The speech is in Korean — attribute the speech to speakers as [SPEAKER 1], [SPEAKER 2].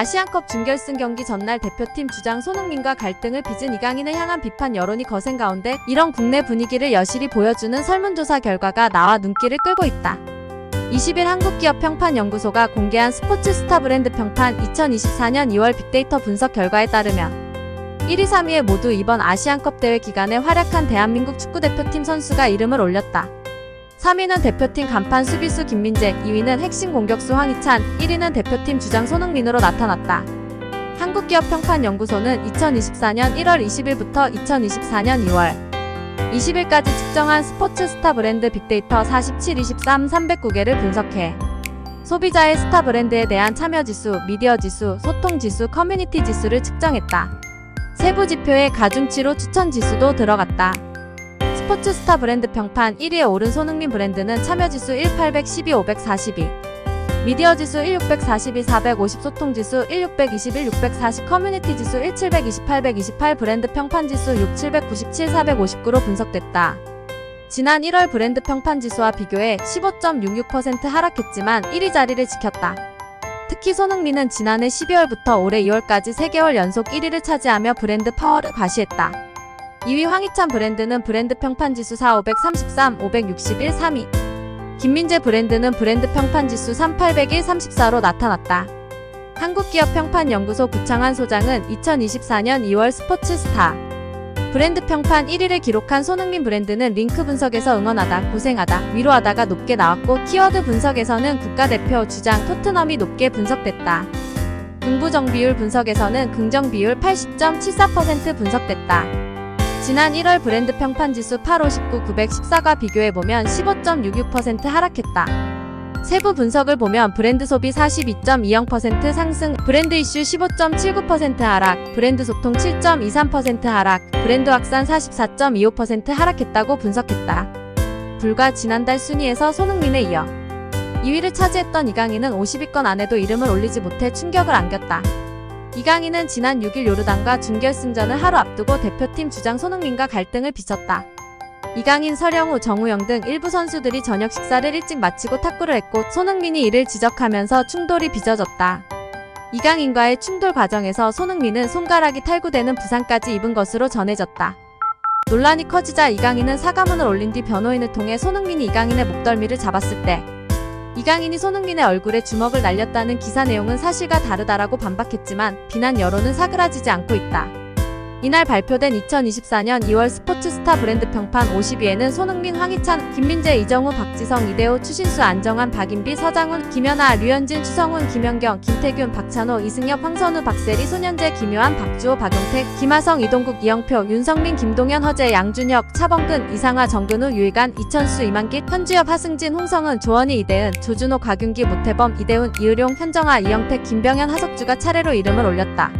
[SPEAKER 1] 아시안컵 준결승 경기 전날 대표팀 주장 손흥민과 갈등을 빚은 이강인을 향한 비판 여론이 거센 가운데 이런 국내 분위기를 여실히 보여주는 설문조사 결과가 나와 눈길을 끌고 있다. 20일 한국기업평판연구소가 공개한 스포츠 스타 브랜드 평판 2024년 2월 빅데이터 분석 결과에 따르면 1위, 3위에 모두 이번 아시안컵 대회 기간에 활약한 대한민국 축구대표팀 선수가 이름을 올렸다. 3위는 대표팀 간판 수비수 김민재, 2위는 핵심 공격수 황희찬, 1위는 대표팀 주장 손흥민으로 나타났다. 한국기업평판연구소는 2024년 1월 20일부터 2024년 2월 20일까지 측정한 스포츠 스타 브랜드 빅데이터 47, 23, 309개를 분석해 소비자의 스타 브랜드에 대한 참여 지수, 미디어 지수, 소통 지수, 커뮤니티 지수를 측정했다. 세부 지표에 가중치로 추천 지수도 들어갔다. 스포츠 스타 브랜드 평판 1위에 오른 손흥민 브랜드는 참여 지수 1812, 542, 미디어 지수 1642, 450, 소통 지수 1621, 640, 커뮤니티 지수 1720, 828, 브랜드 평판 지수 6797, 459로 분석됐다. 지난 1월 브랜드 평판 지수와 비교해 15.66% 하락했지만 1위 자리를 지켰다. 특히 손흥민은 지난해 12월부터 올해 2월까지 3개월 연속 1위를 차지하며 브랜드 파워를 과시했다. 2위 황희찬 브랜드는 브랜드 평판 지수 4 533, 561, 3위. 김민재 브랜드는 브랜드 평판 지수 3801, 34로 나타났다. 한국기업평판연구소 구창한 소장은 2024년 2월 스포츠 스타 브랜드 평판 1위를 기록한 손흥민 브랜드는 링크 분석에서 응원하다, 고생하다, 위로하다가 높게 나왔고 키워드 분석에서는 국가대표 주장 토트넘이 높게 분석됐다. 긍부정 비율 분석에서는 긍정 비율 80.74% 분석됐다. 지난 1월 브랜드 평판 지수 859 914과 비교해보면 15.66% 하락했다. 세부 분석을 보면 브랜드 소비 42.20% 상승, 브랜드 이슈 15.79% 하락, 브랜드 소통 7.23% 하락, 브랜드 확산 44.25% 하락했다고 분석했다. 불과 지난달 순위에서 손흥민에 이어 2위를 차지했던 이강인은 50위권 안에도 이름을 올리지 못해 충격을 안겼다. 이강인은 지난 6일 요르단과 준결승전을 하루 앞두고 대표팀 주장 손흥민과 갈등을 빚었다. 이강인, 서령우, 정우영 등 일부 선수들이 저녁 식사를 일찍 마치고 탁구를 했고 손흥민이 이를 지적하면서 충돌이 빚어졌다. 이강인과의 충돌 과정에서 손흥민은 손가락이 탈구되는 부상까지 입은 것으로 전해졌다. 논란이 커지자 이강인은 사과문을 올린 뒤 변호인을 통해 손흥민이 이강인의 목덜미를 잡았을 때 이강인이 손흥민의 얼굴에 주먹을 날렸다는 기사 내용은 사실과 다르다라고 반박했지만 비난 여론은 사그라지지 않고 있다. 이날 발표된 2024년 2월 스포츠 스타 브랜드 평판 50위에는 손흥민, 황희찬, 김민재, 이정우, 박지성, 이대호, 추신수, 안정환, 박인비, 서장훈, 김연아, 류현진, 추성훈, 김연경, 김태균, 박찬호, 이승엽, 황선우, 박세리, 손현재, 김요한, 박주호, 박용택, 김하성, 이동국, 이영표, 윤성민, 김동현, 허재, 양준혁, 차범근, 이상화, 정근우, 유희관, 이천수, 이만길, 현주엽, 하승진, 홍성은, 조원희, 이대은, 조준호, 곽윤기, 모태범, 이대훈, 이의룡, 현정아, 이영택, 김병현, 하석주가 차례로 이름을 올렸다.